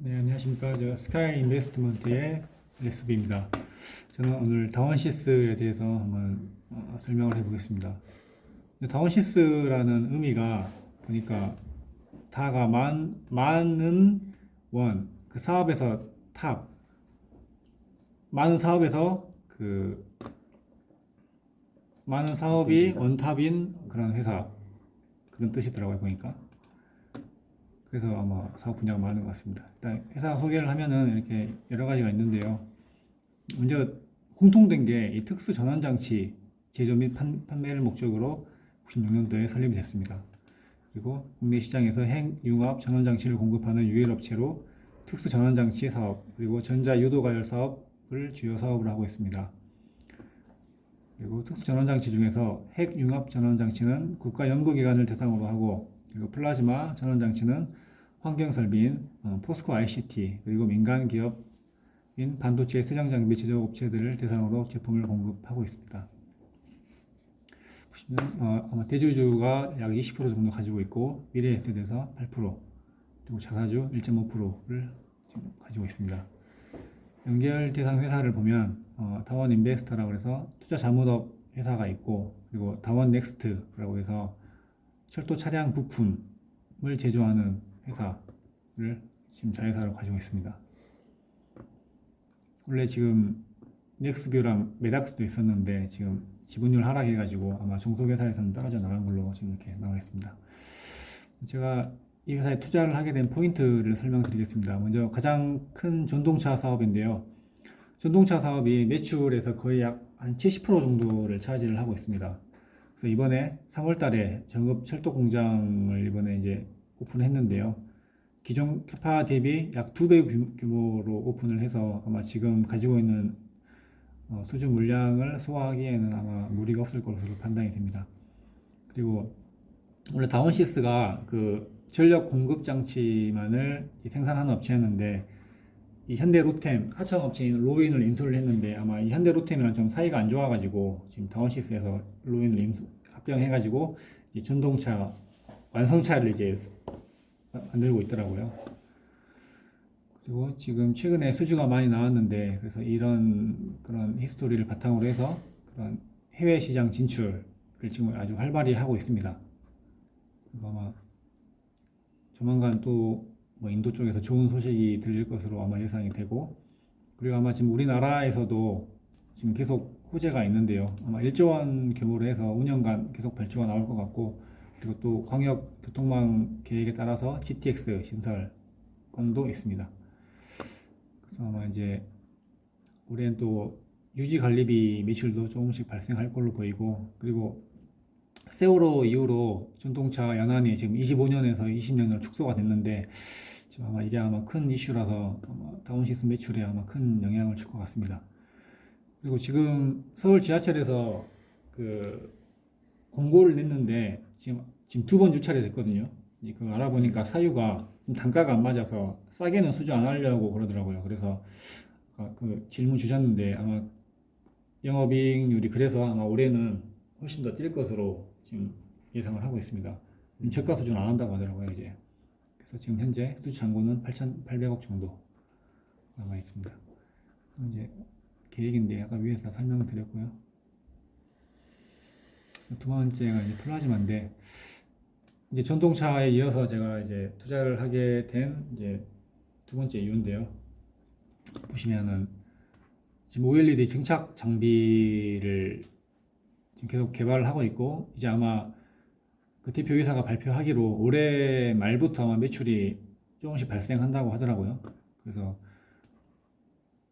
네, 안녕하십니까. 저 스카이 인베스트먼트의 레스비입니다. 저는 오늘 다원시스에 대해서 한번 어, 설명을 해보겠습니다. 다원시스라는 의미가 보니까 다가 만, 많은 원, 그 사업에서 탑, 많은 사업에서 그 많은 사업이 원탑인 그런 회사 그런 뜻이더라고요 보니까. 그래서 아마 사업 분야가 많은 것 같습니다. 일단 회사 소개를 하면은 이렇게 여러 가지가 있는데요. 먼저 공통된 게 이 특수 전원 장치 제조 및 판, 판매를 목적으로 96년도에 설립이 됐습니다. 그리고 국내 시장에서 핵융합 전원 장치를 공급하는 유일 업체로 특수 전원 장치 사업 그리고 전자 유도 가열 사업을 주요 사업으로 하고 있습니다. 그리고 특수 전원 장치 중에서 핵융합 전원 장치는 국가 연구기관을 대상으로 하고 그리고 플라즈마 전원 장치는 환경 설비인 어, 포스코 ICT 그리고 민간 기업인 반도체 세장 장비 제조 업체들을 대상으로 제품을 공급하고 있습니다. 어, 아마 대주주가 약 20% 정도 가지고 있고 미래에셋에서 8% 그리고 자사주 1.5%를 지금 가지고 있습니다. 연결 대상 회사를 보면 어, 다원 인베스터라고 해서 투자 자문업 회사가 있고 그리고 다원 넥스트라고 해서 철도 차량 부품을 제조하는 회사를 지금 자회사로 가지고 있습니다. 원래 지금 넥스뷰랑 메닥스도 있었는데 지금 지분율 하락해가지고 아마 종속회사에서는 떨어져 나간 걸로 지금 이렇게 나와 있습니다. 제가 이 회사에 투자를 하게 된 포인트를 설명드리겠습니다. 먼저 가장 큰 전동차 사업인데요. 전동차 사업이 매출에서 거의 약 한 70% 정도를 차지를 하고 있습니다. 그래서 이번에 3월 달에 정읍 철도 공장을 이번에 이제 오픈했는데요. 기존 캐파 대비 약 2배 규모로 오픈을 해서 아마 지금 가지고 있는 어, 수주 물량을 소화하기에는 아마 무리가 없을 것으로 판단이 됩니다. 그리고 원래 다원시스가 그 전력 공급 장치만을 생산하는 업체였는데 이 현대 로템 하청 업체인 로인을 인수를 했는데 아마 이 현대 로템이랑 좀 사이가 안 좋아가지고 지금 다원시스에서 로인을 인수, 합병해가지고 이제 전동차 완성차를 이제 만들고 있더라고요. 그리고 지금 최근에 수주가 많이 나왔는데 그래서 이런 그런 히스토리를 바탕으로 해서 그런 해외 시장 진출을 지금 아주 활발히 하고 있습니다. 그리고 아마 조만간 또 뭐 인도 쪽에서 좋은 소식이 들릴 것으로 아마 예상이 되고 그리고 아마 지금 우리나라에서도 지금 계속 호재가 있는데요. 아마 1조 원 규모로 해서 5년간 계속 발주가 나올 것 같고 그리고 또 광역 교통망 계획에 따라서 GTX 신설 건도 있습니다. 그래서 아마 이제 올해는 또 유지 관리비 매출도 조금씩 발생할 걸로 보이고 그리고 세월호 이후로 전동차 연한이 지금 25년에서 20년으로 축소가 됐는데 지금 아마 이게 아마 큰 이슈라서 다운시스 매출에 아마 큰 영향을 줄 것 같습니다. 그리고 지금 서울 지하철에서 그 공고를 냈는데 지금 지금 두번 유찰이 됐거든요. 그 알아보니까 사유가 좀 단가가 안 맞아서 싸게는 수주 안 하려고 그러더라고요. 그래서 그 질문 주셨는데 아마 영업이익률이 그래서 아마 올해는 훨씬 더 뛸 것으로 지금 예상을 하고 있습니다. 저가 수준 안 한다고 하더라고요, 이제. 그래서 지금 현재 수주 잔고는 8,800억 정도 남아 있습니다. 이제 계획인데 아까 위에서 다 설명을 드렸고요. 두 번째가 이제 플라즈마인데 이제 전동차에 이어서 제가 이제 투자를 하게 된 이제 두 번째 이유인데요. 보시면은 지금 OLED 증착 장비를 지금 계속 개발을 하고 있고 이제 아마 그 대표이사가 발표하기로 올해 말부터 아마 매출이 조금씩 발생한다고 하더라고요. 그래서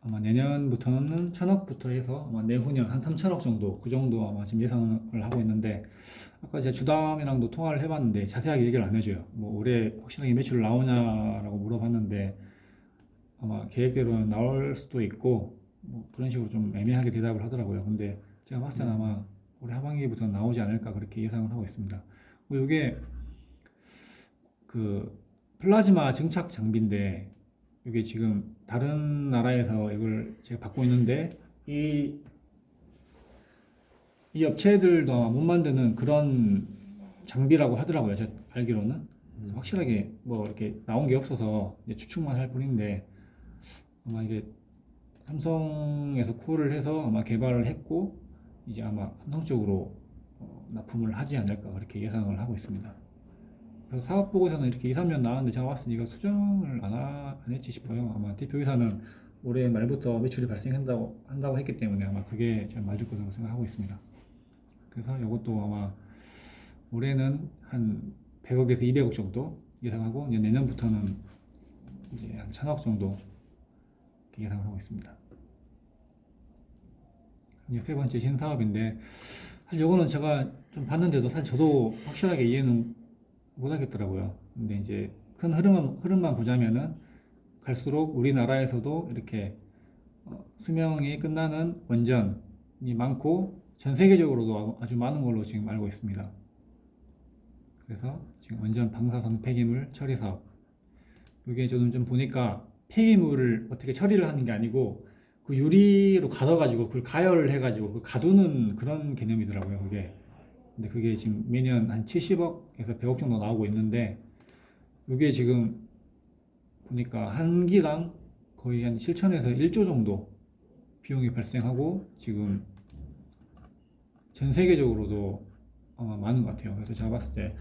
아마 내년부터는 천억부터 해서 아마 내후년 한 3천억 정도 그 정도 아마 지금 예상을 하고 있는데 아까 제가 주담이랑도 통화를 해봤는데 자세하게 얘기를 안 해줘요. 뭐 올해 확실하게 매출 나오냐라고 물어봤는데 아마 계획대로는 나올 수도 있고 뭐 그런 식으로 좀 애매하게 대답을 하더라고요. 근데 제가 봤을 때는 아마 올해 하반기부터 나오지 않을까 그렇게 예상을 하고 있습니다. 뭐 이게 그 플라즈마 증착 장비인데 이게 지금 다른 나라에서 이걸 제가 받고 있는데 이, 이 업체들도 못 만드는 그런 장비라고 하더라고요. 제가 알기로는. 그래서 확실하게 뭐 이렇게 나온 게 없어서 추측만 할 뿐인데 아마 이게 삼성에서 콜을 해서 아마 개발을 했고 이제 아마 삼성 쪽으로 어, 납품을 하지 않을까 그렇게 예상을 하고 있습니다. 그래서 사업 보고서는 이렇게 2, 3년 나왔는데 제가 봤을 때 이거 수정을 안, 하, 안 했지 싶어요. 아마 대표이사는 올해 말부터 매출이 발생한다고 한다고 했기 때문에 아마 그게 좀 맞을 거라고 생각하고 있습니다. 그래서 이것도 아마 올해는 한 100억에서 200억 정도 예상하고 내년부터는 이제 한 1000억 정도 예상을 하고 있습니다. 이제 세 번째 신사업인데 사실 이거는 제가 좀 봤는데도 사실 저도 확실하게 이해는 못 하겠더라고요. 근데 이제 큰 흐름만, 흐름만 보자면은 갈수록 우리나라에서도 이렇게 어, 수명이 끝나는 원전이 많고 전 세계적으로도 아주 많은 걸로 지금 알고 있습니다. 그래서 지금 원전 방사선 폐기물 처리 사업. 이게 저는 좀 보니까 폐기물을 어떻게 처리를 하는 게 아니고 그 유리로 가둬가지고 그걸 가열을 해가지고 그 가두는 그런 개념이더라고요. 그게. 근데 그게 지금 매년 한 70억에서 100억 정도 나오고 있는데 이게 지금 보니까 한 기당 거의 한 7천에서 1조 정도 비용이 발생하고 지금 전 세계적으로도 아마 많은 것 같아요. 그래서 제가 봤을 때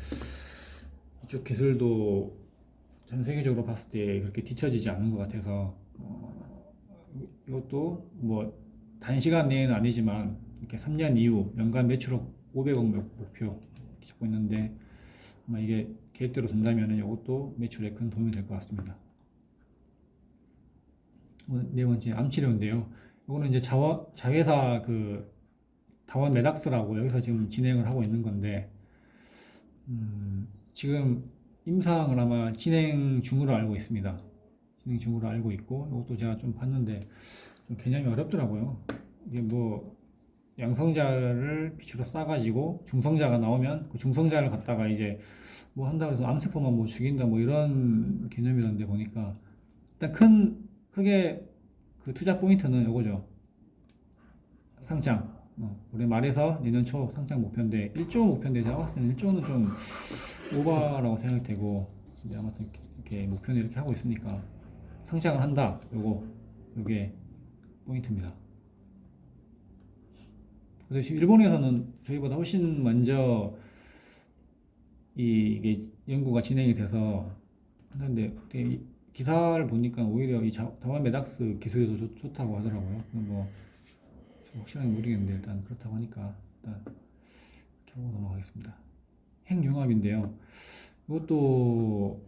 이쪽 기술도 전 세계적으로 봤을 때 그렇게 뒤처지지 않은 것 같아서 어, 이것도 뭐 단시간 내에는 아니지만 이렇게 3년 이후 연간 매출억 500억 목표 잡고 있는데 아마 이게 계획대로 된다면 이것도 매출에 큰 도움이 될 것 같습니다. 네 번째 암치료인데요. 이거는 이제 자원, 자회사 그 다원 메닥스라고 여기서 지금 진행을 하고 있는 건데 음, 지금 임상을 아마 진행 중으로 알고 있습니다. 진행 중으로 알고 있고 이것도 제가 좀 봤는데 좀 개념이 어렵더라고요. 이게 뭐 양성자를 빛으로 싸가지고 중성자가 나오면 그 중성자를 갖다가 이제 뭐 한다 그래서 암세포만 뭐 죽인다 뭐 이런 개념이던데 보니까 일단 큰 크게 그 투자 포인트는 이거죠. 상장. 어, 올해 말에서 내년 초 상장 목표인데 1조 목표인데 제가 봤을 때는 1조는 좀 오버라고 생각이 되고 이제 아무튼 이렇게 목표는 이렇게 하고 있으니까 상장을 한다. 요거 요게 포인트입니다. 그래서 지금 일본에서는 저희보다 훨씬 먼저 이- 연구가 진행이 돼서 하는데 기사를 보니까 오히려 이 자- 다원 메닥스 기술이 더 좋, 좋다고 하더라고요. 뭐좀 확실하게 모르겠는데 일단 그렇다고 하니까 일단 하고 넘어가겠습니다. 핵융합인데요. 이것도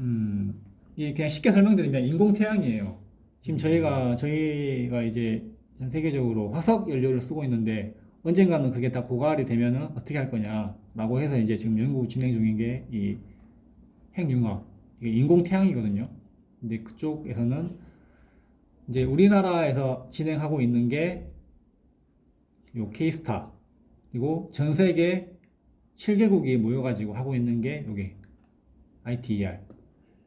음 이게 그냥 쉽게 설명드리면 인공 태양이에요. 지금 저희가 저희가 이제 전 세계적으로 화석 연료를 쓰고 있는데 언젠가는 그게 다 고갈이 되면은 어떻게 할 거냐라고 해서 이제 지금 연구 진행 중인 게 이 핵융합 이게 인공 태양이거든요. 근데 그쪽에서는 이제 우리나라에서 진행하고 있는 게 요 케이스타 그리고 전 세계 7개국이 모여가지고 하고 있는 게 여기 ITER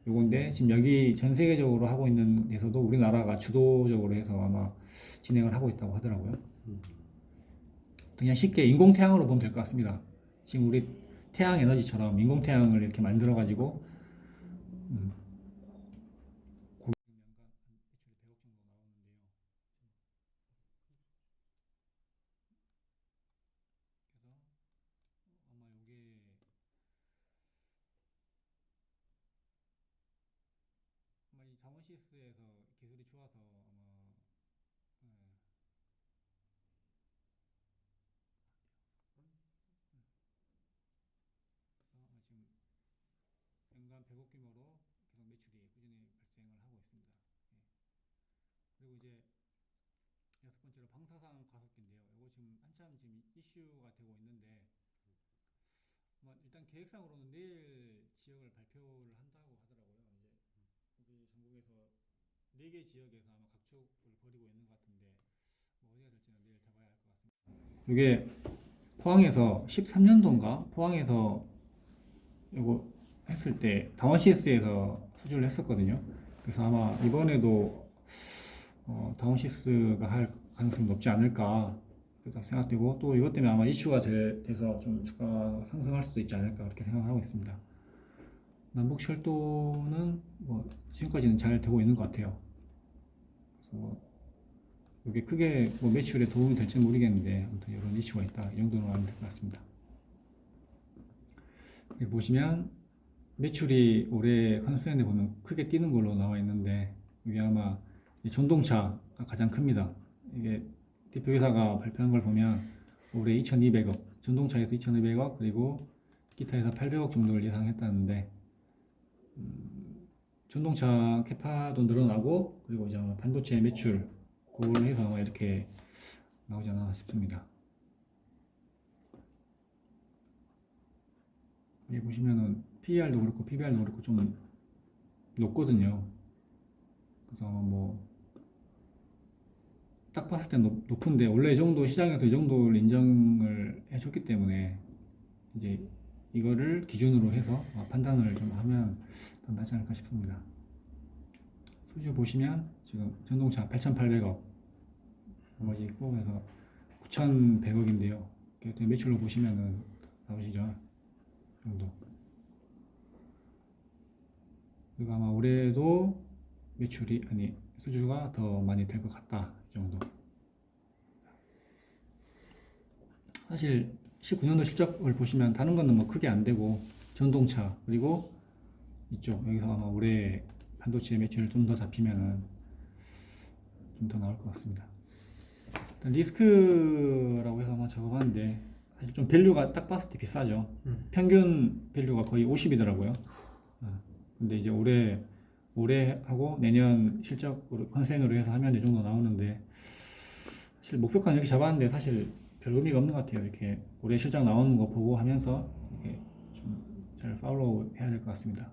요건데 지금 여기 전 세계적으로 하고 있는 데서도 우리나라가 주도적으로 해서 아마 진행을 하고 있다고 하더라고요. 그냥 쉽게 인공 태양으로 보면 될 것 같습니다. 지금 우리 태양 에너지처럼 인공 태양을 이렇게 만들어 가지고 음, 고기 연간 한 매출이 100억 정도 나오는데요. 그래서 아마 이게 자원시스에서 기술이 좋아서 아마 예, 그래서 지금 연간 100억 규모로 계속 매출이 꾸준히 발생을 하고 있습니다. 예. 그리고 이제 여섯 번째로 방사선 가속기인데요. 이거 지금 한참 지금 이슈가 되고 있는데 뭐 일단 계획상으로는 내일 지역을 발표를 한다고 하더라고요. 이제 우리 전국에서 네 개 지역에서 아마 각축을 벌이고 있는 것 같은데 뭐 어디가 될지는 내일 다 봐야 할 것 같습니다. 이게 포항에서 13년도인가 포항에서 이거 했을 때 다원 CS에서 수주를 했었거든요. 그래서 아마 이번에도 어, 다운 시스가 할 가능성이 높지 않을까 그렇게 생각되고 또 이것 때문에 아마 이슈가 될- 돼서 좀 주가가 상승할 수도 있지 않을까 그렇게 생각하고 있습니다. 남북 철도는 뭐 지금까지는 잘 되고 있는 것 같아요. 그래서 뭐 이게 크게 뭐 매출에 도움이 될지 모르겠는데 아무튼 이런 이슈가 있다 이 정도로 하면 될 것 같습니다. 여기 보시면 매출이 올해 컨센에 보면 크게 뛰는 걸로 나와 있는데 이게 아마 이 전동차가 가장 큽니다. 이게 대표이사가 발표한 걸 보면 올해 2,200억, 전동차에서 2,200억 그리고 기타에서 800억 정도를 예상했다는데 음, 전동차 캐파도 늘어나고 그리고 이제 반도체 매출 그걸 해서 아마 이렇게 나오지 않나 싶습니다. 여기 보시면은 PER도 그렇고 PBR도 그렇고 좀 높거든요. 그래서 뭐딱 봤을 때 높, 높은데 원래 이 정도 시장에서 이 정도를 인정을 해줬기 때문에 이제 이거를 기준으로 해서 어, 판단을 좀 하면 더 낫지 않을까 싶습니다. 수주 보시면 지금 전동차 8,800억 나머지 있고 그래서 9,100억인데요. 매출로 보시면은 나오시죠? 이 정도. 그리고 아마 올해도 매출이 아니 수주가 더 많이 될 것 같다 이 정도. 사실 19년도 실적을 보시면 다른 거는 뭐 크게 안 되고 전동차 그리고 이쪽 여기서 아마 올해 반도체 매출 좀 더 잡히면은 좀 더 나올 것 같습니다. 리스크라고 해서 한번 적어봤는데 사실 좀 밸류가 딱 봤을 때 비싸죠. 음. 평균 밸류가 거의 50이더라고요. 근데 이제 올해 올해 하고 내년 실적으로 컨센으로 해서 하면 이 정도 나오는데 사실 목표가는 이렇게 잡았는데 사실 별 의미가 없는 것 같아요. 이렇게 올해 실적 나오는 거 보고 하면서 이렇게 좀 잘 팔로우 해야 될 것 같습니다.